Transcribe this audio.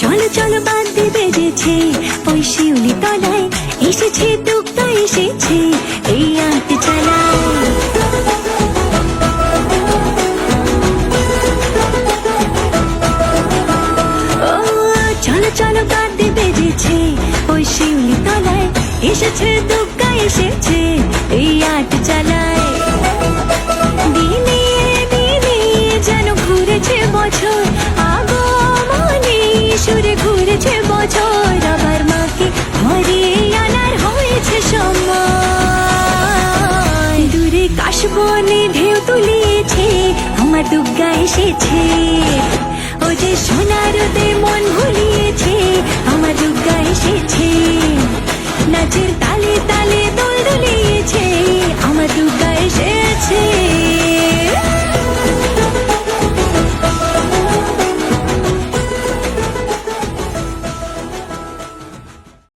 চলো চলো বাদ্যে বেজেছে। ওই শিউলি তলায় এসেছে টুকটা এসেছে। এই আট চালায়। এসেছে দুগ্গা এসেছে। এই বছর আবার মাকে হারিয়ে আনার হয়েছে সময়। দূরে কাশবনে ঢেউ তুলিয়েছে আমার দুর্গা এসেছে। ও যে সোনারতে মন ভুলিয়েছে, আমার দুর্গা এসেছে। নাচের তালে তালে দোল দুলিয়েছে, আমার দুর্গা